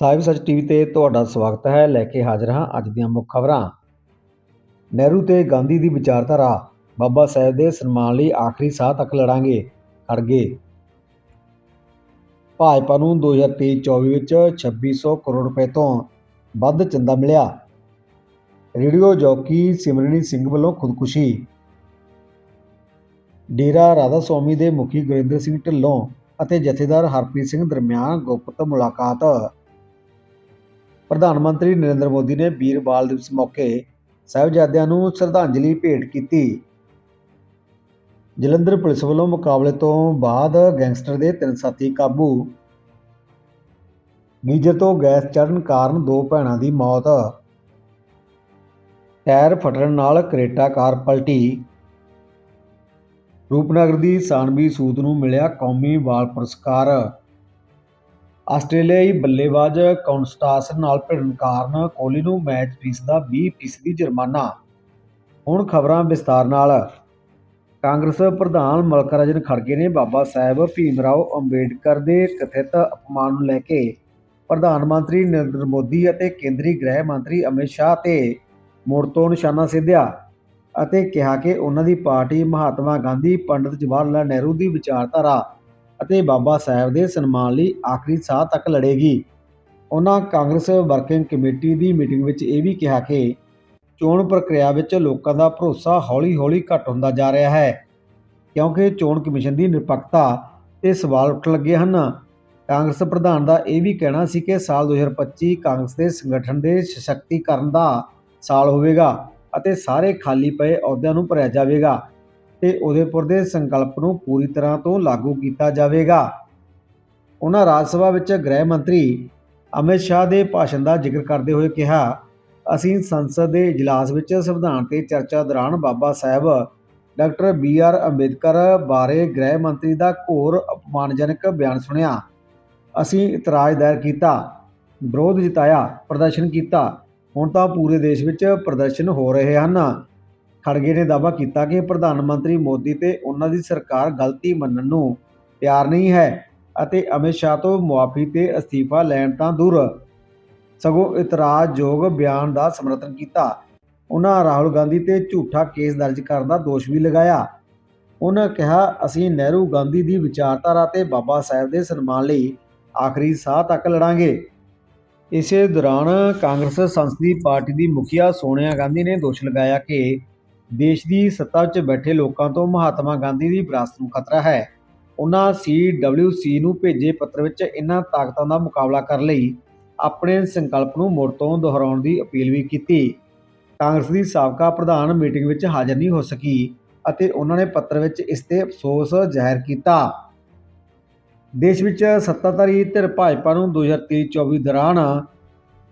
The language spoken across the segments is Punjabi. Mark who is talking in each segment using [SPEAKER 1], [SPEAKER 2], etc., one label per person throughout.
[SPEAKER 1] ਸਾਹਿਬ ਸੱਚ ਟੀਵੀ ਤੇ ਤੁਹਾਡਾ ਸਵਾਗਤ ਹੈ। ਲੈ ਕੇ ਹਾਜ਼ਰ ਹਾਂ ਅੱਜ ਦੀਆਂ ਮੁੱਖ ਖਬਰਾਂ। ਨਹਿਰੂ ਤੇ ਗਾਂਧੀ ਦੀ ਵਿਚਾਰਧਾਰਾ। ਬਾਬਾ ਸਾਹਿਬ ਦੇ ਸਨਮਾਨ ਲਈ ਆਖਰੀ ਸਾਹ ਤੱਕ ਲੜਾਂਗੇ। ਖੜਗੇ ਭਾਜਪਾ ਨੂੰ 2023-24 ਵਿੱਚ 2600 ਕਰੋੜ ਰੁਪਏ ਤੋਂ ਵੱਧ ਚੰਦਾ ਮਿਲਿਆ। ਰੇਡੀਓ ਜੌਕੀ ਸਿਮਰਨੀ ਸਿੰਘ ਵੱਲੋਂ ਖੁਦਕੁਸ਼ੀ। ਡੇਰਾ ਰਾਧਾ ਸਵਾਮੀ ਦੇ ਮੁਖੀ ਗੁਰਿੰਦਰ ਸਿੰਘ ਢਿੱਲੋਂ ਅਤੇ ਜਥੇਦਾਰ ਹਰਪ੍ਰੀਤ ਸਿੰਘ ਦਰਮਿਆਨ ਗੁਪਤ ਮੁਲਾਕਾਤ। ਪ੍ਰਧਾਨ ਮੰਤਰੀ ਨਰਿੰਦਰ ਮੋਦੀ ਨੇ ਵੀਰ ਬਾਲ ਦਿਵਸ ਮੌਕੇ ਸਾਹਿਬਜ਼ਾਦਿਆਂ ਨੂੰ ਸ਼ਰਧਾਂਜਲੀ ਭੇਟ ਕੀਤੀ। ਜਲੰਧਰ ਪੁਲਿਸ ਵੱਲੋਂ ਮੁਕਾਬਲੇ ਤੋਂ ਬਾਅਦ ਗੈਂਗਸਟਰ ਦੇ ਤਿੰਨ ਸਾਥੀ ਕਾਬੂ। ਗੀਜਰ ਤੋਂ ਗੈਸ ਚੜ੍ਹਨ ਕਾਰਨ ਦੋ ਭੈਣਾਂ ਦੀ ਮੌਤ। ਟਾਇਰ ਫਟਣ ਨਾਲ ਕਰੇਟਾ ਕਾਰ ਪਲਟੀ। ਰੂਪਨਗਰ ਦੀ ਸਾਨਵੀ ਸੂਦ ਨੂੰ ਮਿਲਿਆ ਕੌਮੀ ਬਾਲ ਪੁਰਸਕਾਰ। ਆਸਟ੍ਰੇਲੀਆਈ ਬੱਲੇਬਾਜ਼ ਕੌਨਸਟਾਸ ਨਾਲ ਭਿੜਨ ਕਾਰਨ ਕੋਹਲੀ ਨੂੰ ਮੈਚ ਫੀਸ ਦਾ 20% ਜੁਰਮਾਨਾ। ਹੁਣ ਖਬਰਾਂ ਵਿਸਤਾਰ ਨਾਲ। ਕਾਂਗਰਸ ਪ੍ਰਧਾਨ ਮਲਕਰਾਜਨ ਖੜਗੇ ਨੇ ਬਾਬਾ ਸਾਹਿਬ ਭੀਮਰਾਓ ਅੰਬੇਡਕਰ ਦੇ ਕਥਿਤ ਅਪਮਾਨ ਨੂੰ ਲੈ ਕੇ ਪ੍ਰਧਾਨ ਮੰਤਰੀ ਨਰਿੰਦਰ ਮੋਦੀ ਅਤੇ ਕੇਂਦਰੀ ਗ੍ਰਹਿ ਮੰਤਰੀ ਅਮਿਤ ਸ਼ਾਹ ਤੇ ਮੁੜ ਤੋਂ ਨਿਸ਼ਾਨਾ ਸਿੱਧਿਆ ਅਤੇ ਕਿਹਾ ਕਿ ਉਹਨਾਂ ਦੀ ਪਾਰਟੀ ਮਹਾਤਮਾ ਗਾਂਧੀ, ਪੰਡਿਤ ਜਵਾਹਰ ਲਾਲ ਨਹਿਰੂ ਦੀ ਵਿਚਾਰਧਾਰਾ ਅਤੇ ਬਾਬਾ ਸਾਹਿਬ ਦੇ ਸਨਮਾਨ ਲਈ ਆਖਰੀ ਸਾਹ ਤੱਕ ਲੜੇਗੀ। ਉਹਨਾਂ ਕਾਂਗਰਸ ਵਰਕਿੰਗ ਕਮੇਟੀ ਦੀ ਮੀਟਿੰਗ ਵਿੱਚ ਇਹ ਵੀ ਕਿਹਾ ਕਿ ਚੋਣ ਪ੍ਰਕਿਰਿਆ ਵਿੱਚ ਲੋਕਾਂ ਦਾ ਭਰੋਸਾ ਹੌਲੀ-ਹੌਲੀ ਘਟ ਹੁੰਦਾ ਜਾ ਰਿਹਾ ਹੈ, ਕਿਉਂਕਿ ਚੋਣ ਕਮਿਸ਼ਨ ਦੀ ਨਿਰਪੱਖਤਾ ਤੇ ਸਵਾਲ ਉੱਠ ਲੱਗੇ ਹਨ। ਕਾਂਗਰਸ ਪ੍ਰਧਾਨ ਦਾ ਇਹ ਵੀ ਕਹਿਣਾ ਸੀ ਕਿ ਸਾਲ 2025 ਕਾਂਗਰਸ ਦੇ ਸੰਗਠਨ ਦੇ ਸਸ਼ਕਤੀਕਰਨ ਦਾ ਸਾਲ ਹੋਵੇਗਾ ਅਤੇ ਸਾਰੇ ਖਾਲੀ ਪਏ ਅਹੁਦਿਆਂ ਨੂੰ ਭਰਿਆ ਜਾਵੇਗਾ। ਤੇ ਉਦੈਪੁਰ ਦੇ ਸੰਕਲਪ ਨੂੰ ਪੂਰੀ ਤਰ੍ਹਾਂ ਤੋਂ ਲਾਗੂ ਕੀਤਾ ਜਾਵੇਗਾ। ਉਹਨਾਂ ਰਾਜ ਸਭਾ ਵਿੱਚ ਗ੍ਰਹਿ ਮੰਤਰੀ ਅਮਿਤ ਸ਼ਾਹ ਦੇ ਭਾਸ਼ਣ ਦਾ ਜ਼ਿਕਰ ਕਰਦੇ ਹੋਏ ਕਿਹਾ, ਅਸੀਂ ਸੰਸਦ ਦੇ ਇਜਲਾਸ ਵਿੱਚ ਸੰਵਿਧਾਨ ਤੇ ਚਰਚਾ ਦੌਰਾਨ Baba Sahib, doctor B R Ambedkar ਬਾਰੇ ਗ੍ਰਹਿ ਮੰਤਰੀ ਦਾ ਘੋਰ ਅਪਮਾਨਜਨਕ ਬਿਆਨ ਸੁਣਿਆ। ਅਸੀਂ ਇਤਰਾਜ਼ ਦਾਇਰ ਕੀਤਾ, ਵਿਰੋਧ ਜਤਾਇਆ, ਪ੍ਰਦਰਸ਼ਨ ਕੀਤਾ। ਹੁਣ ਤਾਂ ਪੂਰੇ ਦੇਸ਼ ਵਿੱਚ ਪ੍ਰਦਰਸ਼ਨ ਹੋ ਰਹੇ ਹਨ। ਖੜਗੇ ਨੇ ਦਾਅਵਾ ਕੀਤਾ ਕਿ ਪ੍ਰਧਾਨ ਮੰਤਰੀ ਮੋਦੀ ਤੇ ਉਹਨਾਂ ਦੀ ਸਰਕਾਰ ਗਲਤੀ ਮੰਨਣ ਨੂੰ ਤਿਆਰ ਨਹੀਂ ਹੈ ਅਤੇ ਅਮਿਤ ਸ਼ਾਹ ਤੋਂ ਮੁਆਫੀ ਤੇ ਅਸਤੀਫਾ ਲੈਣ ਤਾਂ ਦੂਰ। ਸਗੋਂ ਇਤਰਾਜ਼ਯੋਗ ਬਿਆਨ ਦਾ ਸਮਰਥਨ ਕੀਤਾ। ਉਹਨਾਂ ਰਾਹੁਲ ਗਾਂਧੀ ਤੇ ਝੂਠਾ ਕੇਸ ਦਰਜ ਕਰਨ ਦਾ ਦੋਸ਼ ਵੀ ਲਗਾਇਆ। ਉਹਨਾਂ ਕਿਹਾ, ਅਸੀਂ ਨਹਿਰੂ ਗਾਂਧੀ ਦੀ ਵਿਚਾਰਧਾਰਾ ਤੇ ਬਾਬਾ ਸਾਹਿਬ ਦੇ ਸਨਮਾਨ ਲਈ ਆਖਰੀ ਸਾਹ ਤੱਕ ਲੜਾਂਗੇ। ਇਸੇ ਦੌਰਾਨ ਕਾਂਗਰਸ ਸੰਸਦੀ ਪਾਰਟੀ ਦੀ ਮੁਖੀਆ ਸੋਨੀਆ ਗਾਂਧੀ ਨੇ ਦੋਸ਼ ਲਗਾਇਆ ਕਿ ਦੇਸ਼ ਦੀ ਸੱਤਾ 'ਚ ਬੈਠੇ ਲੋਕਾਂ ਤੋਂ ਮਹਾਤਮਾ ਗਾਂਧੀ ਦੀ ਵਿਰਾਸਤ ਨੂੰ ਖਤਰਾ ਹੈ। ਉਹਨਾਂ ਸੀ ਨੂੰ ਭੇਜੇ ਪੱਤਰ ਵਿੱਚ ਇਹਨਾਂ ਤਾਕਤਾਂ ਦਾ ਮੁਕਾਬਲਾ ਕਰਨ ਲਈ ਆਪਣੇ ਸੰਕਲਪ ਨੂੰ ਮੁੜ ਤੋਂ ਦੁਹਰਾਉਣ ਦੀ ਅਪੀਲ ਵੀ ਕੀਤੀ। ਕਾਂਗਰਸ ਦੀ ਸਾਬਕਾ ਪ੍ਰਧਾਨ ਮੀਟਿੰਗ ਵਿੱਚ ਹਾਜ਼ਰ ਨਹੀਂ ਹੋ ਸਕੀ ਅਤੇ ਉਹਨਾਂ ਨੇ ਪੱਤਰ ਵਿੱਚ ਇਸ ਤੇ ਅਫਸੋਸ ਜ਼ਾਹਿਰ ਕੀਤਾ। ਦੇਸ਼ ਵਿੱਚ ਸੱਤਾਧਾਰੀ ਧਿਰ ਭਾਜਪਾ ਨੂੰ 2023-24 ਦੌਰਾਨ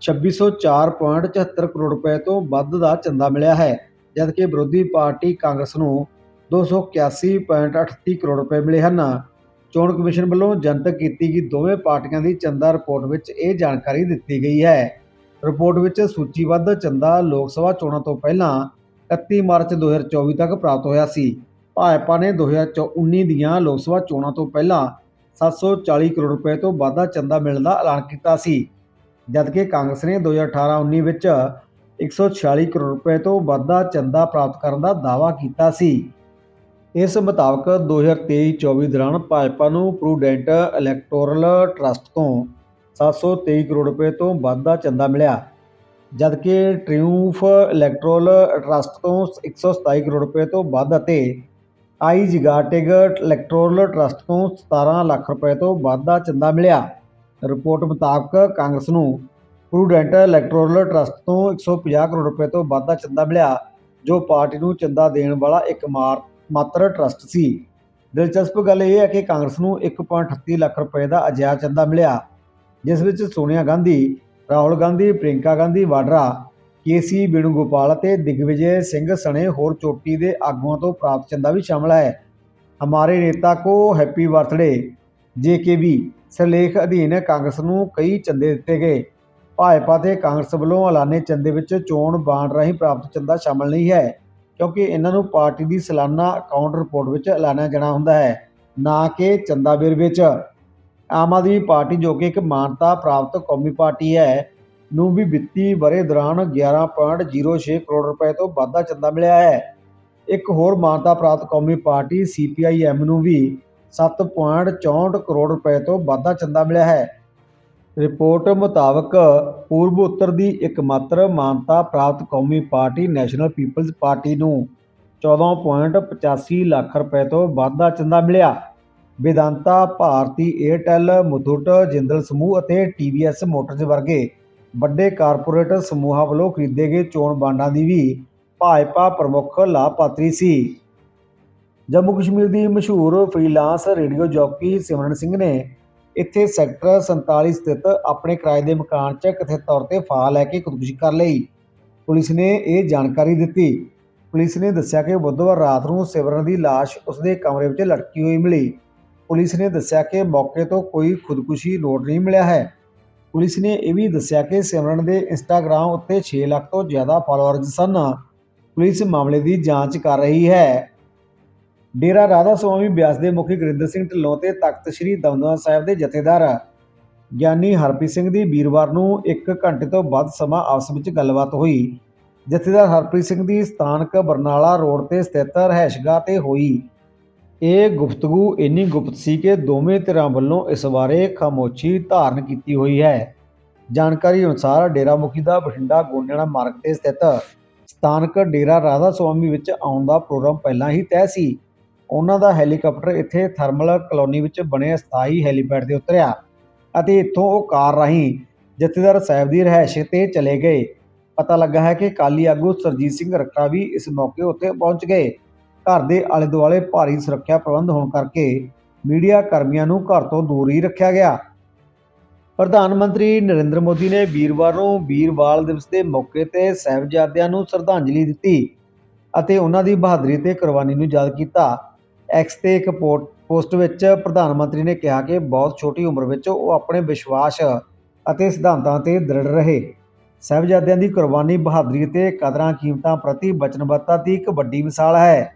[SPEAKER 1] 2604.74 ਕਰੋੜ ਰੁਪਏ ਤੋਂ ਵੱਧ ਦਾ ਚੰਦਾ ਮਿਲਿਆ ਹੈ। ਜਦਕਿ ਵਿਰੋਧੀ ਪਾਰਟੀ ਕਾਂਗਰਸ ਨੂੰ 281.38 ਕਰੋੜ ਰੁਪਏ ਮਿਲੇ ਹਨ। ਚੋਣ ਕਮਿਸ਼ਨ ਵੱਲੋਂ ਜਨਤਕ ਕੀਤੀ ਗਈ ਦੋਵੇਂ ਪਾਰਟੀਆਂ ਦੀ ਚੰਦਾ ਰਿਪੋਰਟ ਵਿੱਚ ਇਹ ਜਾਣਕਾਰੀ ਦਿੱਤੀ ਗਈ ਹੈ। ਰਿਪੋਰਟ ਵਿੱਚ ਸੂਚੀਬੱਧ ਚੰਦਾ ਲੋਕ ਸਭਾ ਚੋਣਾਂ ਤੋਂ ਪਹਿਲਾਂ 31 ਮਾਰਚ 2024 ਤੱਕ ਪ੍ਰਾਪਤ ਹੋਇਆ ਸੀ। ਭਾਜਪਾ ਨੇ 2019 ਦੀਆਂ ਲੋਕ ਸਭਾ ਚੋਣਾਂ ਤੋਂ ਪਹਿਲਾਂ 740 ਕਰੋੜ ਰੁਪਏ ਤੋਂ ਵੱਧ ਦਾ ਚੰਦਾ ਮਿਲਣ ਦਾ ਐਲਾਨ ਕੀਤਾ ਸੀ। ਜਦਕਿ ਕਾਂਗਰਸ ਨੇ 2018-19 ਵਿੱਚ 146 ਕਰੋੜ ਰੁਪਏ ਤੋਂ ਵੱਧ ਦਾ ਚੰਦਾ ਪ੍ਰਾਪਤ ਕਰਨ ਦਾ ਦਾਅਵਾ ਕੀਤਾ ਸੀ। ਇਸ ਮੁਤਾਬਕ 2023-24 ਦੌਰਾਨ ਭਾਜਪਾ ਨੂੰ ਪ੍ਰੂਡੈਂਟ ਇਲੈਕਟੋਰਲ ਟਰਸਟ ਤੋਂ 723 ਕਰੋੜ ਰੁਪਏ ਤੋਂ ਵੱਧ ਦਾ ਚੰਦਾ ਮਿਲਿਆ, ਜਦਕਿ ਟ੍ਰਿਊਫ ਇਲੈਕਟੋਰਲ ਟਰਸਟ ਤੋਂ 127 ਕਰੋੜ ਰੁਪਏ ਤੋਂ ਵੱਧ ਅਤੇ ਆਈ ਜਿਗਾਟਿਗ ਇਲੈਕਟੋਰਲ ਟਰਸਟ ਤੋਂ 17 ਲੱਖ ਰੁਪਏ ਤੋਂ ਵੱਧ ਦਾ ਚੰਦਾ ਮਿਲਿਆ। ਰਿਪੋਰਟ ਮੁਤਾਬਕ ਕਾਂਗਰਸ ਨੂੰ ਪ੍ਰੂਡੈਂਟ ਇਲੈਕਟੋਰਲ ਟਰਸਟ ਤੋਂ 150 ਕਰੋੜ ਰੁਪਏ ਤੋਂ ਵੱਧ ਦਾ ਚੰਦਾ ਮਿਲਿਆ, ਜੋ ਪਾਰਟੀ ਨੂੰ ਚੰਦਾ ਦੇਣ ਵਾਲਾ ਇੱਕ ਮਾਰ, ਮਾਤਰ ਟਰਸਟ ਸੀ। ਦਿਲਚਸਪ ਗੱਲ ਇਹ ਹੈ ਕਿ ਕਾਂਗਰਸ ਨੂੰ 1.38 ਲੱਖ ਰੁਪਏ ਦਾ ਅਜਿਹਾ ਚੰਦਾ ਮਿਲਿਆ, ਜਿਸ ਵਿੱਚ ਸੋਨੀਆ ਗਾਂਧੀ, ਰਾਹੁਲ ਗਾਂਧੀ ਪ੍ਰਿੰਕਾ ਗਾਂਧੀ, ਵਾਡਰਾ ਕੇਸੀ ਬੇਣੂਗੋਪਾਲ ਅਤੇ ਦਿਗਵਿਜੇ ਸਿੰਘ ਸਣੇ ਹੋਰ ਚੋਟੀ ਦੇ ਆਗੂਆਂ ਤੋਂ ਪ੍ਰਾਪਤ ਚੰਦਾ ਵੀ ਸ਼ਾਮਲ ਹੈ। ਹਮਾਰੇ ਨੇਤਾ ਕੋ ਹੈਪੀ ਬਰਥਡੇ ਜੇਕੇਬੀ ਸਿਰਲੇਖ ਅਧੀਨ ਕਾਂਗਰਸ ਨੂੰ ਕਈ ਚੰਦੇ ਦਿੱਤੇ ਗਏ। ਭਾਜਪਾ ਤੇ ਕਾਂਗਰਸ ਵੱਲੋਂ ਐਲਾਨੇ ਚੰਦੇ ਵਿੱਚ ਚੋਣ ਬਾਂਡ ਰਾਹੀਂ ਪ੍ਰਾਪਤ ਚੰਦਾ ਸ਼ਾਮਲ ਨਹੀਂ ਹੈ, ਕਿਉਂਕਿ ਇਹਨਾਂ ਨੂੰ ਪਾਰਟੀ ਦੀ ਸਾਲਾਨਾ ਅਕਾਊਂਟ ਰਿਪੋਰਟ ਵਿੱਚ ਐਲਾਨਿਆ ਜਾਣਾ ਹੁੰਦਾ ਹੈ, ਨਾ ਕਿ ਚੰਦਾ ਬਿਰ ਵਿੱਚ। ਆਮ ਆਦਮੀ ਪਾਰਟੀ ਜੋ ਕਿ ਇੱਕ ਮਾਨਤਾ ਪ੍ਰਾਪਤ ਕੌਮੀ ਪਾਰਟੀ ਹੈ, ਨੂੰ ਵੀ ਵਿੱਤੀ ਵਰੇ ਦੌਰਾਨ 11.06 ਕਰੋੜ ਰੁਪਏ ਤੋਂ ਵੱਧ ਦਾ ਚੰਦਾ ਮਿਲਿਆ ਹੈ। ਇੱਕ ਹੋਰ ਮਾਨਤਾ ਪ੍ਰਾਪਤ ਕੌਮੀ ਪਾਰਟੀ ਸੀਪੀਆਈਐਮ ਨੂੰ ਵੀ 7.64 ਕਰੋੜ ਰੁਪਏ ਤੋਂ ਵੱਧ ਦਾ ਚੰਦਾ ਮਿਲਿਆ ਹੈ। ਰਿਪੋਰਟ ਮੁਤਾਬਕ ਪੂਰਬ ਉੱਤਰ ਦੀ ਇੱਕਮਾਤਰ ਮਾਨਤਾ ਪ੍ਰਾਪਤ ਕੌਮੀ ਪਾਰਟੀ ਨੈਸ਼ਨਲ ਪੀਪਲਜ਼ ਪਾਰਟੀ ਨੂੰ 14.85 ਲੱਖ ਰੁਪਏ ਤੋਂ ਵੱਧ ਦਾ ਚੰਦਾ ਮਿਲਿਆ। ਵਿਦਾਂਤਾ ਭਾਰਤੀ ਏਅਰਟੈਲ, ਮੁਥੂਟ, ਜਿੰਦਲ ਸਮੂਹ ਅਤੇ ਟੀਵੀਐਸ ਮੋਟਰਜ਼ ਵਰਗੇ ਵੱਡੇ ਕਾਰਪੋਰੇਟ ਸਮੂਹਾਂ ਵੱਲੋਂ ਖਰੀਦੇ ਗਏ ਚੋਣ ਬਾਂਡਾਂ ਦੀ ਵੀ ਭਾਜਪਾ ਪ੍ਰਮੁੱਖ ਲਾਭਪਾਤਰੀ ਸੀ। ਜੰਮੂ ਕਸ਼ਮੀਰ ਦੀ ਮਸ਼ਹੂਰ freelance radio jockey Simran Singh ਨੇ ਇੱਥੇ ਸੈਕਟਰ 47 ਸਥਿਤ ਆਪਣੇ ਕਿਰਾਏ ਦੇ ਮਕਾਨ 'ਚ ਕਥਿਤ ਤੌਰ ਤੇ ਫਾਹਾ ਲੈ ਕੇ ਖੁਦਕੁਸ਼ੀ ਕਰ ਲਈ। ਪੁਲਿਸ ਨੇ ਇਹ ਜਾਣਕਾਰੀ ਦਿੱਤੀ। ਪੁਲਿਸ ਨੇ ਦੱਸਿਆ ਕਿ ਬੁੱਧਵਾਰ ਰਾਤ ਨੂੰ ਸਿਮਰਨ ਦੀ ਲਾਸ਼ ਉਸਦੇ ਕਮਰੇ ਵਿੱਚ ਲਟਕੀ ਹੋਈ ਮਿਲੀ। ਪੁਲਿਸ ਨੇ ਦੱਸਿਆ ਕਿ ਮੌਕੇ ਤੋਂ ਕੋਈ ਖੁਦਕੁਸ਼ੀ ਨੋਟ ਨਹੀਂ ਮਿਲਿਆ ਹੈ। ਪੁਲਿਸ ਨੇ ਇਹ ਵੀ ਦੱਸਿਆ ਕਿ ਸਿਮਰਨ ਦੇ ਇੰਸਟਾਗ੍ਰਾਮ ਉੱਤੇ 6 ਲੱਖ ਤੋਂ ਜ਼ਿਆਦਾ ਫਾਲੋਅਰਜ਼ ਸਨ। ਪੁਲਿਸ ਮਾਮਲੇ ਦੀ ਜਾਂਚ ਕਰ ਰਹੀ ਹੈ। ਡੇਰਾ ਰਾਧਾ ਸੁਆਮੀ ਬਿਆਸ ਦੇ ਮੁਖੀ ਗੁਰਿੰਦਰ ਸਿੰਘ ਢਿੱਲੋਂ ਤੇ ਤਖਤ ਸ੍ਰੀ ਦਮਦਮਾ ਸਾਹਿਬ ਦੇ ਜਥੇਦਾਰ ਗਿਆਨੀ ਹਰਪ੍ਰੀਤ ਸਿੰਘ ਦੀ ਵੀਰਵਾਰ ਨੂੰ 1 ਘੰਟੇ ਤੋਂ ਵੱਧ ਸਮਾਂ ਆਪਸ ਵਿੱਚ ਗੱਲਬਾਤ ਹੋਈ। ਜਥੇਦਾਰ ਹਰਪ੍ਰੀਤ ਸਿੰਘ ਦੀ ਸਥਾਨਕ ਬਰਨਾਲਾ ਰੋਡ ਤੇ ਸਥਿਤ ਰਹਿਸ਼ਗਾਹ ਤੇ ਹੋਈ। ਇਹ ਗੁਫ਼ਤਗੂ ਇੰਨੀ ਗੁਪਤ ਸੀ ਕਿ ਦੋਵੇਂ ਧਿਰਾਂ ਵੱਲੋਂ ਇਸ ਬਾਰੇ ਖਾਮੋਸ਼ੀ ਧਾਰਨ ਕੀਤੀ ਹੋਈ ਹੈ। ਜਾਣਕਾਰੀ ਅਨੁਸਾਰ ਡੇਰਾ ਮੁਖੀ ਦਾ ਬਠਿੰਡਾ ਗੋਨਿਆਣਾ ਮਾਰਗ ਤੇ ਸਥਿਤ ਸਥਾਨਕ ਡੇਰਾ ਰਾਧਾ ਸੁਆਮੀ ਵਿੱਚ ਆਉਣ ਦਾ ਪ੍ਰੋਗਰਾਮ ਪਹਿਲਾਂ ਹੀ ਤੈਅ ਸੀ। ਉਹਨਾਂ ਦਾ ਹੈਲੀਕਾਪਟਰ ਇੱਥੇ ਥਰਮਲ ਕਲੋਨੀ ਵਿੱਚ ਬਣੇ ਸਥਾਈ ਹੈਲੀਪੈਡ ਤੇ ਉਤਰਿਆ ਅਤੇ ਇੱਥੋਂ ਉਹ ਕਾਰ ਰਾਹੀਂ ਜਥੇਦਾਰ ਸਾਹਿਬ ਦੀ ਰਿਹਾਇਸ਼ ਤੇ ਚਲੇ ਗਏ। ਪਤਾ ਲੱਗਾ ਹੈ ਕਿ ਅਕਾਲੀ ਆਗੂ ਸੁਰਜੀਤ ਸਿੰਘ ਰੱਖੜਾ ਵੀ ਇਸ ਮੌਕੇ ਉੱਥੇ ਪਹੁੰਚ ਗਏ। ਘਰ ਦੇ ਆਲੇ ਦੁਆਲੇ ਭਾਰੀ ਸੁਰੱਖਿਆ ਪ੍ਰਬੰਧ ਹੋਣ ਕਰਕੇ ਮੀਡੀਆ ਕਰਮੀਆਂ ਨੂੰ ਘਰ ਤੋਂ ਦੂਰ ਹੀ ਰੱਖਿਆ ਗਿਆ। ਪ੍ਰਧਾਨ ਮੰਤਰੀ ਨਰਿੰਦਰ ਮੋਦੀ ਨੇ ਵੀਰਵਾਰ ਨੂੰ ਵੀਰ ਬਾਲ ਦਿਵਸ ਦੇ ਮੌਕੇ ਤੇ ਸਾਹਿਬਜ਼ਾਦਿਆਂ ਨੂੰ ਸ਼ਰਧਾਂਜਲੀ ਦਿੱਤੀ ਅਤੇ ਉਹਨਾਂ ਦੀ ਬਹਾਦਰੀ ਤੇ ਕੁਰਬਾਨੀ ਨੂੰ ਯਾਦ ਕੀਤਾ। ਐਕਸ ਤੇ ਇੱਕ ਪੋਟ- ਪੋਸਟ ਵਿੱਚ ਪ੍ਰਧਾਨ ਮੰਤਰੀ ਨੇ ਕਿਹਾ ਕਿ ਬਹੁਤ ਛੋਟੀ ਉਮਰ ਵਿੱਚ ਉਹ ਆਪਣੇ ਵਿਸ਼ਵਾਸ ਅਤੇ ਸਿਧਾਂਤਾਂ ਤੇ ਦ੍ਰਿੜ ਰਹੇ। ਸਾਹਿਬਜ਼ਾਦਿਆਂ ਦੀ ਕੁਰਬਾਨੀ, ਬਹਾਦਰੀ ਅਤੇ ਕਦਰਾਂ ਕੀਮਤਾਂ ਪ੍ਰਤੀ ਵਚਨਬੱਧਤਾ ਦੀ ਇੱਕ ਵੱਡੀ ਮਿਸਾਲ ਹੈ।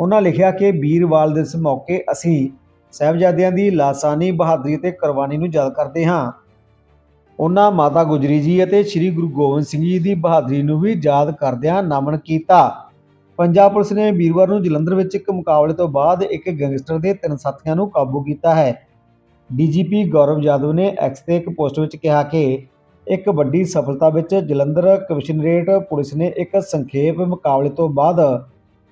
[SPEAKER 1] ਉਹਨਾਂ ਲਿਖਿਆ ਕਿ ਵੀਰਵਾਲ ਦਿਵਸ ਮੌਕੇ ਅਸੀਂ ਸਾਹਿਬਜ਼ਾਦਿਆਂ ਦੀ ਲਾਸਾਨੀ, ਬਹਾਦਰੀ ਅਤੇ ਕੁਰਬਾਨੀ ਨੂੰ ਯਾਦ ਕਰਦੇ ਹਾਂ। ਉਹਨਾਂ ਮਾਤਾ ਗੁਜਰੀ ਜੀ ਅਤੇ ਸ੍ਰੀ ਗੁਰੂ ਗੋਬਿੰਦ ਸਿੰਘ ਜੀ ਦੀ ਬਹਾਦਰੀ ਨੂੰ ਵੀ ਯਾਦ ਕਰਦਿਆਂ ਨਮਨ ਕੀਤਾ। ਪੰਜਾਬ ਪੁਲਿਸ ਨੇ ਵੀਰਵਾਰ ਨੂੰ ਜਲੰਧਰ ਵਿੱਚ ਇੱਕ ਮੁਕਾਬਲੇ ਤੋਂ ਬਾਅਦ ਇੱਕ ਗੈਂਗਸਟਰ ਦੇ ਤਿੰਨ ਸਾਥੀਆਂ ਨੂੰ ਕਾਬੂ ਕੀਤਾ ਹੈ। ਡੀਜੀਪੀ ਗੌਰਵ ਯਾਦਵ ਨੇ ਐਕਸ ਤੇ ਇੱਕ ਪੋਸਟ ਵਿੱਚ ਕਿਹਾ ਕਿ ਇੱਕ ਵੱਡੀ ਸਫਲਤਾ ਵਿੱਚ ਜਲੰਧਰ ਕਮਿਸ਼ਨਰੇਟ ਪੁਲਿਸ ਨੇ ਇੱਕ ਸੰਖੇਪ ਮੁਕਾਬਲੇ ਤੋਂ ਬਾਅਦ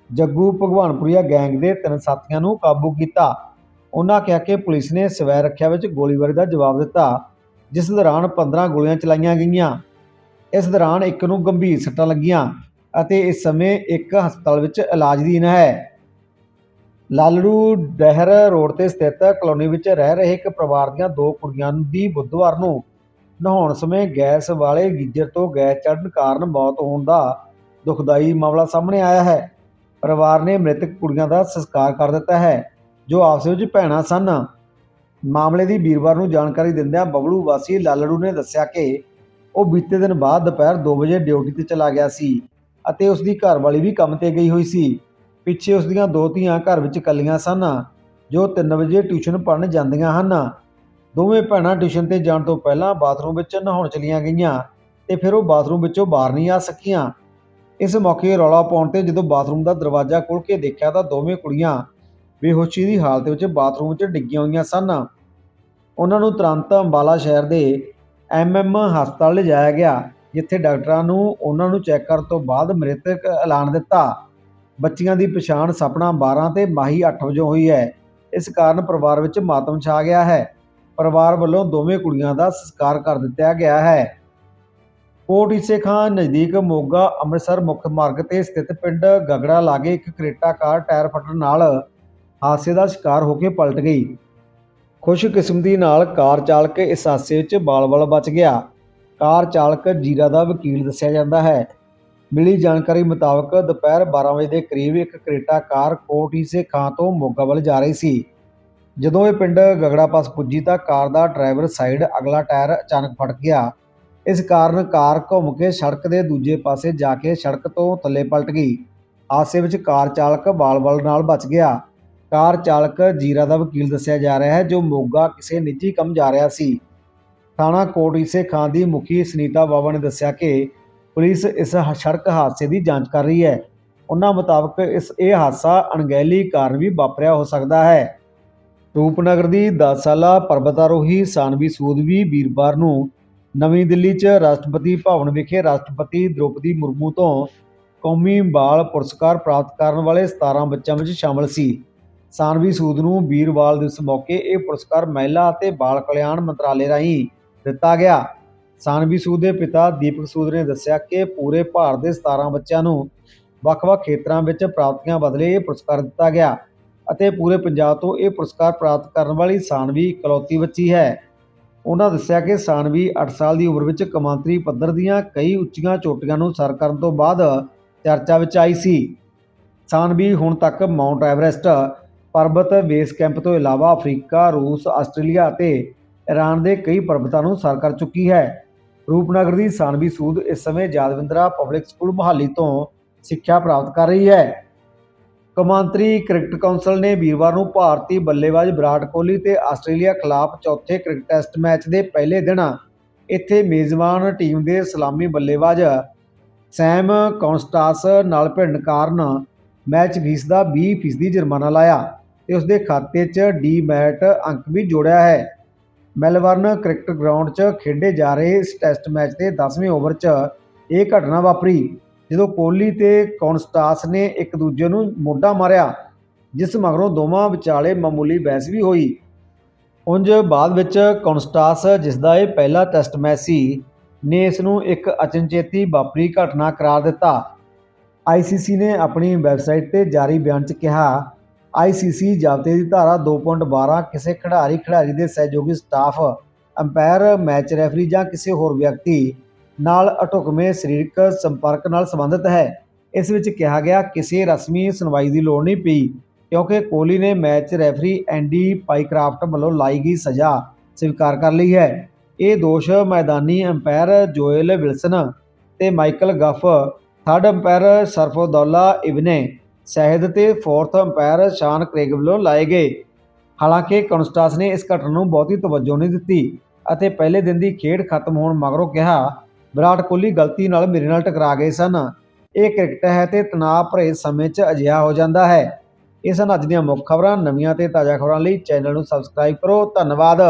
[SPEAKER 1] ਜੱਗੂ ਭਗਵਾਨਪੁਰੀਆ ਗੈਂਗ ਦੇ ਤਿੰਨ ਸਾਥੀਆਂ ਨੂੰ ਕਾਬੂ ਕੀਤਾ। ਉਹਨਾਂ ਕਿਹਾ ਕਿ ਪੁਲਿਸ ਨੇ ਸਵੈ ਰੱਖਿਆ ਵਿੱਚ ਗੋਲੀਬਾਰੀ ਦਾ ਜਵਾਬ ਦਿੱਤਾ, ਜਿਸ ਦੌਰਾਨ 15 ਗੋਲੀਆਂ ਚਲਾਈਆਂ ਗਈਆਂ। ਇਸ ਦੌਰਾਨ ਇੱਕ ਨੂੰ ਗੰਭੀਰ ਸੱਟਾਂ ਲੱਗੀਆਂ। ਅਤੇ ਇਸ ਸਮੇਂ ਇੱਕ ਹਸਪਤਾਲ ਵਿੱਚ ਇਲਾਜਦੀਨ ਹੈ। ਲਾਲੜੂ ਡਹਿਰ ਰੋਡ ਤੇ ਸਥਿਤ ਕਲੋਨੀ ਵਿੱਚ ਰਹਿ ਰਹੇ ਇੱਕ ਪਰਿਵਾਰ ਦੀਆਂ ਦੋ ਕੁੜੀਆਂ ਦੀ ਬੁੱਧਵਾਰ ਨੂੰ ਨਹਾਉਣ ਸਮੇਂ ਗੈਸ ਵਾਲੇ ਗੀਜ਼ਰ ਤੋਂ ਗੈਸ ਚੜ੍ਹਨ ਕਾਰਨ ਮੌਤ ਹੋਣ ਦਾ ਦੁਖਦਾਈ ਮਾਮਲਾ ਸਾਹਮਣੇ ਆਇਆ ਹੈ। ਪਰਿਵਾਰ ਨੇ ਮ੍ਰਿਤਕ ਕੁੜੀਆਂ ਦਾ ਸੰਸਕਾਰ ਕਰ ਦਿੱਤਾ ਹੈ, ਜੋ ਆਪਸ ਵਿੱਚ ਭੈਣਾਂ ਸਨ। ਮਾਮਲੇ ਦੀ ਵੀਰਵਾਰ ਨੂੰ ਜਾਣਕਾਰੀ ਦਿੰਦਿਆਂ ਬਬਲੂ ਵਾਸੀ ਲਾਲੜੂ ਨੇ ਦੱਸਿਆ ਕਿ ਉਹ ਬੀਤੇ ਦਿਨ ਬਾਅਦ ਦੁਪਹਿਰ 2 ਵਜੇ ਡਿਊਟੀ ਤੇ ਚਲਾ ਗਿਆ ਸੀ। ਅਤੇ ਉਸ ਦੀ ਘਰਵਾਲੀ ਵੀ ਕੰਮ ਤੇ ਗਈ ਹੋਈ ਸੀ। ਪਿੱਛੇ ਉਸ ਦੀਆਂ ਦੋ ਧੀਆਂ ਘਰ ਵਿੱਚ ਇਕੱਲੀਆਂ ਸਨ, ਜੋ 3 ਵਜੇ ਟਿਊਸ਼ਨ ਪੜ੍ਹਨ ਜਾਂਦੀਆਂ ਹਨ। ਦੋਵੇਂ ਭੈਣਾਂ ਟਿਊਸ਼ਨ ਤੇ ਜਾਣ ਤੋਂ ਪਹਿਲਾਂ ਬਾਥਰੂਮ ਵਿੱਚ ਨਹਾਉਣ ਚਲੀਆਂ ਗਈਆਂ ਤੇ ਫਿਰ ਉਹ ਬਾਥਰੂਮ ਵਿੱਚੋਂ ਬਾਹਰ ਨਹੀਂ ਆ ਸਕੀਆਂ। ਇਸ ਮੌਕੇ ਰੌਲਾ ਪਾਉਣ ਤੇ ਜਦੋਂ ਬਾਥਰੂਮ ਦਾ ਦਰਵਾਜ਼ਾ ਖੋਲ੍ਹ ਕੇ ਦੇਖਿਆ ਤਾਂ ਦੋਵੇਂ ਕੁੜੀਆਂ ਬੇਹੋਸ਼ੀ ਦੀ ਹਾਲਤ ਵਿੱਚ ਬਾਥਰੂਮ ਵਿੱਚ ਡਿੱਗੀਆਂ ਹੋਈਆਂ ਸਨ। ਉਹਨਾਂ ਨੂੰ ਤੁਰੰਤ ਅੰਬਾਲਾ ਸ਼ਹਿਰ ਦੇ ਐਮਐਮ ਹਸਪਤਾਲ ਲਿਜਾਇਆ ਗਿਆ। ਜਿੱਥੇ ਡਾਕਟਰਾਂ ਨੂੰ, ਉਹਨਾਂ ਨੂੰ ਚੈੱਕ ਕਰਨ ਤੋਂ ਬਾਅਦ ਮ੍ਰਿਤਕ ਐਲਾਨ ਦਿੱਤਾ। ਬੱਚੀਆਂ ਦੀ ਪਛਾਣ ਸਪਨਾ 12 ਤੇ ਮਾਹੀ 8 ਵਜੋਂ ਹੋਈ ਹੈ। ਇਸ ਕਾਰਨ ਪਰਿਵਾਰ ਵਿੱਚ ਮਾਤਮ ਛਾ ਗਿਆ ਹੈ। ਪਰਿਵਾਰ ਵੱਲੋਂ ਦੋਵੇਂ ਕੁੜੀਆਂ ਦਾ ਸੰਸਕਾਰ ਕਰ ਦਿੱਤਾ ਗਿਆ ਹੈ। ਕੋਟ ਈਸੇ ਖਾਂ ਨਜ਼ਦੀਕ ਮੋਗਾ ਅੰਮ੍ਰਿਤਸਰ ਮੁੱਖ ਮਾਰਗ ਤੇ ਸਥਿਤ ਪਿੰਡ ਗਗੜਾ ਲਾਗੇ ਇੱਕ ਕਰੇਟਾ ਕਾਰ ਟਾਇਰ ਫਟਣ ਨਾਲ ਹਾਦਸੇ ਦਾ ਸ਼ਿਕਾਰ ਹੋ ਕੇ ਪਲਟ ਗਈ। ਖੁਸ਼ਕਿਸਮਤੀ ਨਾਲ ਕਾਰ ਚਾਲਕ ਇਸ ਹਾਦਸੇ ਵਿੱਚ ਬਾਲ-ਬਾਲ ਬਚ ਗਿਆ। ਕਾਰ ਚਾਲਕ ਜੀਰਾ ਦਾ ਵਕੀਲ ਦੱਸਿਆ ਜਾਂਦਾ ਹੈ। ਮਿਲੀ ਜਾਣਕਾਰੀ ਮੁਤਾਬਕ ਦੁਪਹਿਰ 12 ਵਜੇ ਦੇ ਕਰੀਬ ਇੱਕ ਕਰੇਟਾ ਕਾਰ ਕੋਟ ਹਿੱਸੇ ਖਾਂ ਤੋਂ ਮੋਗਾ ਵੱਲ ਜਾ ਰਹੀ ਸੀ। ਜਦੋਂ ਇਹ ਪਿੰਡ ਗਗੜਾ ਪਾਸ ਪੁੱਜੀ ਤਾਂ ਕਾਰ ਦਾ ਡਰਾਈਵਰ ਸਾਈਡ ਅਗਲਾ ਟਾਇਰ ਅਚਾਨਕ ਫਟ ਗਿਆ। ਇਸ ਕਾਰਨ ਕਾਰ ਘੁੰਮ ਕੇ ਸੜਕ ਦੇ ਦੂਜੇ ਪਾਸੇ ਜਾ ਕੇ ਸੜਕ ਤੋਂ ਥੱਲੇ ਪਲਟ ਗਈ। ਹਾਦਸੇ ਵਿੱਚ ਕਾਰ ਚਾਲਕ ਬਾਲ-ਬਾਲ ਨਾਲ ਬਚ ਗਿਆ। ਕਾਰ ਚਾਲਕ ਜੀਰਾ ਦਾ ਵਕੀਲ ਦੱਸਿਆ ਜਾ ਰਿਹਾ ਹੈ ਜੋ ਮੋਗਾ ਕਿਸੇ ਨਿੱਜੀ ਕੰਮ ਜਾ ਰਿਹਾ ਸੀ। ਥਾਣਾ ਕੋਟ ਈਸੇ ਖਾਂ ਦੀ ਮੁਖੀ ਸੁਨੀਤਾ ਬਾਵਾ ਨੇ ਦੱਸਿਆ ਕਿ ਪੁਲਿਸ ਇਸ ਸੜਕ ਹਾਦਸੇ ਦੀ ਜਾਂਚ ਕਰ ਰਹੀ ਹੈ। ਉਹਨਾਂ ਮੁਤਾਬਕ ਇਸ, ਇਹ ਹਾਦਸਾ ਅਣਗਹਿਲੀ ਕਾਰਨ ਵੀ ਵਾਪਰਿਆ ਹੋ ਸਕਦਾ ਹੈ। ਰੂਪਨਗਰ ਦੀ 10 ਸਾਲਾ ਪਰਬਤਾਰੋਹੀ ਸਾਨਵੀ ਸੂਦ ਵੀ ਵੀਰਵਾਰ ਨੂੰ ਨਵੀਂ ਦਿੱਲੀ 'ਚ ਰਾਸ਼ਟਰਪਤੀ ਭਵਨ ਵਿਖੇ ਰਾਸ਼ਟਰਪਤੀ ਦ੍ਰੋਪਦੀ ਮੁਰਮੂ ਤੋਂ ਕੌਮੀ ਬਾਲ ਪੁਰਸਕਾਰ ਪ੍ਰਾਪਤ ਕਰਨ ਵਾਲੇ 17 ਬੱਚਿਆਂ ਵਿੱਚ ਸ਼ਾਮਲ ਸੀ। ਸਾਨਵੀ ਸੂਦ ਨੂੰ ਵੀਰ ਬਾਲ ਦਿਵਸ ਮੌਕੇ ਇਹ ਪੁਰਸਕਾਰ ਮਹਿਲਾ ਅਤੇ ਬਾਲ ਕਲਿਆਣ ਮੰਤਰਾਲੇ ਰਾਹੀਂ ਦਿੱਤਾ ਗਿਆ। ਸਾਨਵੀ ਸੂਦ ਦੇ ਪਿਤਾ ਦੀਪਕ ਸੂਦ ਨੇ ਦੱਸਿਆ ਕਿ ਪੂਰੇ ਭਾਰਤ ਦੇ 17 ਬੱਚਿਆਂ ਨੂੰ ਵੱਖ-ਵੱਖ ਖੇਤਰਾਂ ਵਿੱਚ ਪ੍ਰਾਪਤੀਆਂ ਬਦਲੇ ਇਹ ਪੁਰਸਕਾਰ ਦਿੱਤਾ ਗਿਆ ਅਤੇ ਪੂਰੇ ਪੰਜਾਬ ਤੋਂ ਇਹ ਪੁਰਸਕਾਰ ਪ੍ਰਾਪਤ ਕਰਨ ਵਾਲੀ ਸਾਨਵੀ ਇਕਲੌਤੀ ਬੱਚੀ ਹੈ। ਉਹਨਾਂ ਦੱਸਿਆ ਕਿ ਸਾਨਵੀ 8 ਸਾਲ ਦੀ ਉਮਰ ਵਿੱਚ ਕਮਾਂਤਰੀ ਪੱਧਰ ਦੀਆਂ ਕਈ ਉੱਚੀਆਂ ਚੋਟੀਆਂ ਨੂੰ ਸਰ ਕਰਨ ਤੋਂ ਬਾਅਦ ਚਰਚਾ ਵਿੱਚ ਆਈ ਸੀ। ਸਾਨਵੀ ਹੁਣ ਤੱਕ ਮਾਊਂਟ ਐਵਰੈਸਟ, ਪਰਬਤ, ਬੇਸ ਕੈਂਪ ਤੋਂ ਇਲਾਵਾ ਅਫਰੀਕਾ, ਰੂਸ, ਆਸਟ੍ਰੇਲੀਆ ਅਤੇ ਈਰਾਨ ਦੇ ਕਈ ਪਰਬਤਾਂ ਨੂੰ ਸਰ ਕਰ ਚੁੱਕੀ ਹੈ। ਰੂਪਨਗਰ ਦੀ ਸਾਨਵੀ ਸੂਦ ਇਸ ਸਮੇਂ ਯਾਦਵਿੰਦਰਾ ਪਬਲਿਕ ਸਕੂਲ ਮੁਹਾਲੀ ਤੋਂ ਸਿੱਖਿਆ ਪ੍ਰਾਪਤ ਕਰ ਰਹੀ ਹੈ। ਕੌਮਾਂਤਰੀ ਕ੍ਰਿਕਟ ਕੌਂਸਲ ਨੇ ਵੀਰਵਾਰ ਨੂੰ ਭਾਰਤੀ ਬੱਲੇਬਾਜ਼ ਵਿਰਾਟ ਕੋਹਲੀ ਤੇ ਆਸਟ੍ਰੇਲੀਆ ਖਿਲਾਫ ਚੌਥੇ ਕ੍ਰਿਕਟ ਟੈਸਟ ਮੈਚ ਦੇ ਪਹਿਲੇ ਦਿਨ ਇੱਥੇ ਮੇਜ਼ਬਾਨ ਟੀਮ ਦੇ ਸਲਾਮੀ ਬੱਲੇਬਾਜ਼ ਸੈਮ ਕੌਂਸਟਾਸ ਨਾਲ ਭਿੜਨ ਕਾਰਨ ਮੈਚ ਫੀਸ ਦਾ 20% ਜੁਰਮਾਨਾ ਲਾਇਆ ਤੇ ਉਸ ਦੇ ਖਾਤੇ 'ਚ ਡੀ ਮੈਟ ਅੰਕ ਵੀ ਜੋੜਿਆ ਹੈ। ਮੈਲਬਰਨ ਕ੍ਰਿਕਟ ਗਰਾਊਂਡ 'ਚ ਖੇਡੇ ਜਾ ਰਹੇ ਇਸ ਟੈਸਟ ਮੈਚ ਦੇ 10ਵੇਂ ਓਵਰ 'ਚ ਇਹ ਘਟਨਾ ਵਾਪਰੀ, ਜਦੋਂ ਕੋਹਲੀ ਤੇ ਕੌਨਸਟਾਸ ਨੇ ਇੱਕ ਦੂਜੇ ਨੂੰ ਮੋਢਾ ਮਾਰਿਆ, ਜਿਸ ਮਗਰੋਂ ਦੋਵਾਂ ਵਿਚਾਲੇ ਮਾਮੂਲੀ ਬਹਿਸ ਵੀ ਹੋਈ। ਉਂਝ ਬਾਅਦ ਵਿੱਚ ਕੌਨਸਟਾਸ, ਜਿਸ ਦਾ ਇਹ ਪਹਿਲਾ ਟੈਸਟ ਮੈਚ ਸੀ, ਨੇ ਇਸ ਨੂੰ ਇੱਕ ਅਚਨਚੇਤੀ ਵਾਪਰੀ ਘਟਨਾ ਕਰਾਰ ਦਿੱਤਾ। ਆਈਸੀਸੀ ਨੇ ਆਪਣੀ ਵੈਬਸਾਈਟ ਤੇ ਜਾਰੀ ਬਿਆਨ 'ਚ ਕਿਹਾ ਆਈਸੀਸੀ ਜ਼ਾਬਤੇ ਦੀ ਧਾਰਾ 2.12 ਕਿਸੇ ਖਿਡਾਰੀ ਖਿਡਾਰੀ ਦੇ ਸਹਿਯੋਗੀ ਸਟਾਫ, ਅੰਪਾਇਰ, ਮੈਚ ਰੈਫਰੀ ਜਾਂ ਕਿਸੇ ਹੋਰ ਵਿਅਕਤੀ ਨਾਲ ਅਢੁਕਵੇਂ ਸਰੀਰਕ ਸੰਪਰਕ ਨਾਲ ਸੰਬੰਧਿਤ ਹੈ। ਇਸ ਵਿੱਚ ਕਿਹਾ ਗਿਆ, ਕਿਸੇ ਰਸਮੀ ਸੁਣਵਾਈ ਦੀ ਲੋੜ ਨਹੀਂ ਪਈ, ਕਿਉਂਕਿ ਕੋਹਲੀ ਨੇ ਮੈਚ ਰੈਫਰੀ ਐਂਡੀ ਪਾਈਕਰਾਫਟ ਵੱਲੋਂ ਲਾਈ ਗਈ ਸਜ਼ਾ ਸਵੀਕਾਰ ਕਰ ਲਈ ਹੈ। ਇਹ ਦੋਸ਼ ਮੈਦਾਨੀ ਅੰਪਾਇਰ ਜੋਇਲ ਵਿਲਸਨ ਤੇ Michael Gough, third umpire Sharfuddoula Ibne Shahid ਤੇ ਫੋਰਥ ਅੰਪਾਇਰ ਸ਼ਾਨ ਕ੍ਰੇਗ ਵੱਲੋਂ ਲਾਏ ਗਏ। ਹਾਲਾਂਕਿ ਕਨਸਟਾਸ ਨੇ ਇਸ ਘਟਨਾ ਨੂੰ ਬਹੁਤੀ ਤਵੱਜੋ ਨਹੀਂ ਦਿੱਤੀ ਅਤੇ ਪਹਿਲੇ ਦਿਨ ਦੀ ਖੇਡ ਖਤਮ ਹੋਣ ਮਗਰੋਂ ਕਿਹਾ, ਵਿਰਾਟ ਕੋਹਲੀ ਗਲਤੀ ਨਾਲ ਮੇਰੇ ਨਾਲ ਟਕਰਾ ਗਏ ਸਨ। ਇਹ ਕ੍ਰਿਕਟ ਹੈ ਤੇ ਤਣਾਅ ਭਰੇ ਸਮੇਂ 'ਚ ਅਜਿਹਾ ਹੋ ਜਾਂਦਾ ਹੈ। ਇਹ ਸਨ ਅੱਜ ਦੀਆਂ ਮੁੱਖ ਖਬਰਾਂ। ਨਵੀਆਂ ਤੇ ਤਾਜ਼ਾ ਖਬਰਾਂ ਲਈ ਚੈਨਲ ਨੂੰ ਸਬਸਕ੍ਰਾਈਬ ਕਰੋ। ਧੰਨਵਾਦ।